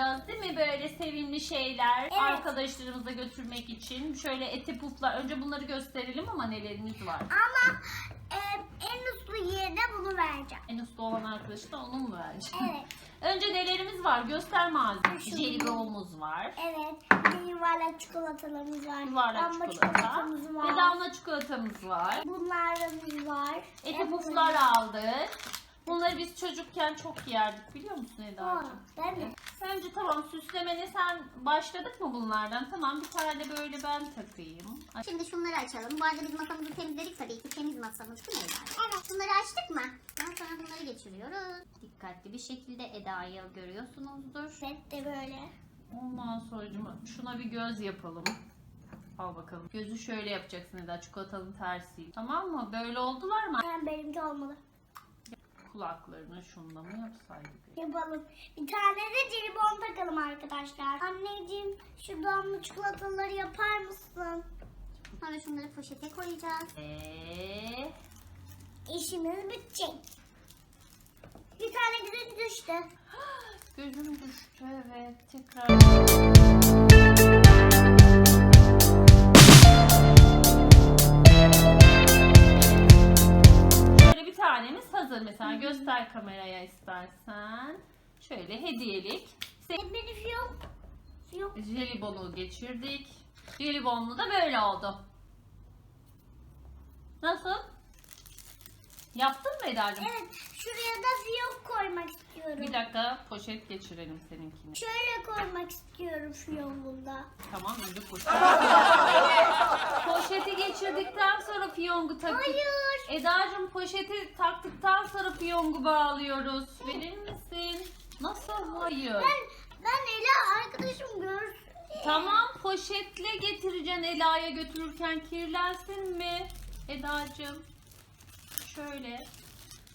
yapacağız değil mi? Böyle sevimli şeyler Evet. arkadaşlarımıza götürmek için. Şöyle eti puflar. Önce bunları gösterelim ama nelerimiz var. Ama e, en uslu yerine bunu vereceğim. En uslu olan arkadaşı da onun mu verecek? Evet. Önce nelerimiz var? Göster malzemesi. Şu- Jelibonumuz var. Evet. Yuvarlak çikolatalarımız var. Yuvarlak Damla çikolata. çikolatamız var. Ve damla çikolatamız var. Bunlarımız var. Eti puflar aldık. Bunları biz çocukken çok yerdik biliyor musun Eda'cığım? Ben mi? Önce tamam süslemene sen başladık mı bunlardan? Tamam bir tane de böyle ben takayım. Ay, Şimdi şunları açalım. Bu arada biz masamızı temizledik tabii ki. Temiz masamız değil mi Eda? Evet. Bunları açtık mı? Daha sonra bunları geçiriyoruz. Dikkatli bir şekilde Eda'yı görüyorsunuzdur. Evet de böyle. Ondan sonra şuna bir göz yapalım. Al bakalım. Gözü şöyle yapacaksın Eda çikolatanın tersi. Tamam mı? Böyle oldular mı? Ben benimki olmadı. Kulaklarını şunla mı yapsaydık? Yapalım. Bir tane de jelibon takalım arkadaşlar. Anneciğim şu damla çikolataları yapar mısın? Sonra şunları poşete koyacağız. Eee İşimiz bitecek. Bir tane gözüm düştü. gözüm düştü evet tekrar. Hazır mesela göster kameraya istersen. Şöyle hediyelik. Sen beni fiyok. Fiyok. Jelibonu geçirdik. Jelibonlu da böyle oldu. Nasıl? Yaptın mı Eda'cığım? Evet. Şuraya da fiyok koymak istiyorum. Bir dakika poşet geçirelim seninkini. Şöyle koymak istiyorum fiyonkunda. Tamam önce poşet. Poşeti geçirdikten sonra fiyongu taktık. Hayır. Eda'cığım poşeti taktıktan sonra fiyongu bağlıyoruz. Verir misin? Nasıl? Hayır. Ben, ben Ela arkadaşım görsün. Tamam poşetle getireceksin Ela'ya götürürken kirlensin mi? Eda'cığım. Şöyle.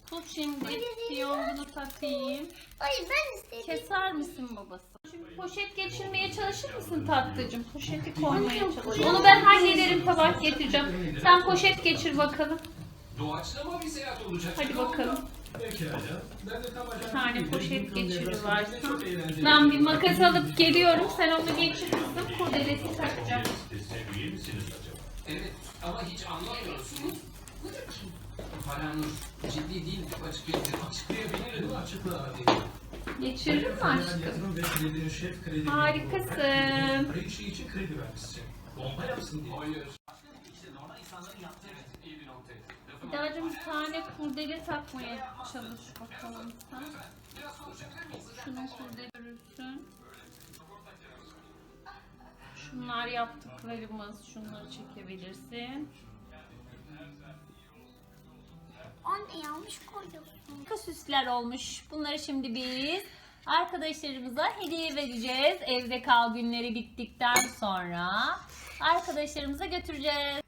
Tut şimdi Hayır, fiyongunu takayım. Hayır ben istedim. Keser misin babası? Şimdi poşet geçirmeye çalışır mısın tatlıcığım? Poşeti koymaya çalış. Onu ben hallederim tabak getireceğim. Sen poşet geçir bakalım. Doğaçlama bir seyahat olacak. Hadi bakalım. Pekala. Ben de tam Bir tane poşet. Çok eğlenceli. Ben bir makas alıp geliyorum. Sen onu geçir kızım. Kurdelesi takacağım. Seviye misiniz acaba? Evet ama hiç anlamıyorsunuz. Paranur ciddi değil açıklayabilirim. Açıklayabilirim. Açıkla hadi. Geçiririm mi aşkım? Yatırım ve kredinin şef kredi. Harikasın. İşi için kredi vermişsin. Bomba yapsın diye. Hayır. İşte normal insanların yaptığı evet. iyi bir noktaydı. Bir tane kurdele takmaya çalış bakalım sen. Şunun kurdele görürsün. Şunlar yaptıklarımız. Şunları çekebilirsin. Anne yanlış koyuyorsun. Süsler olmuş. Bunları şimdi biz arkadaşlarımıza hediye vereceğiz. Evde kal günleri bittikten sonra arkadaşlarımıza götüreceğiz.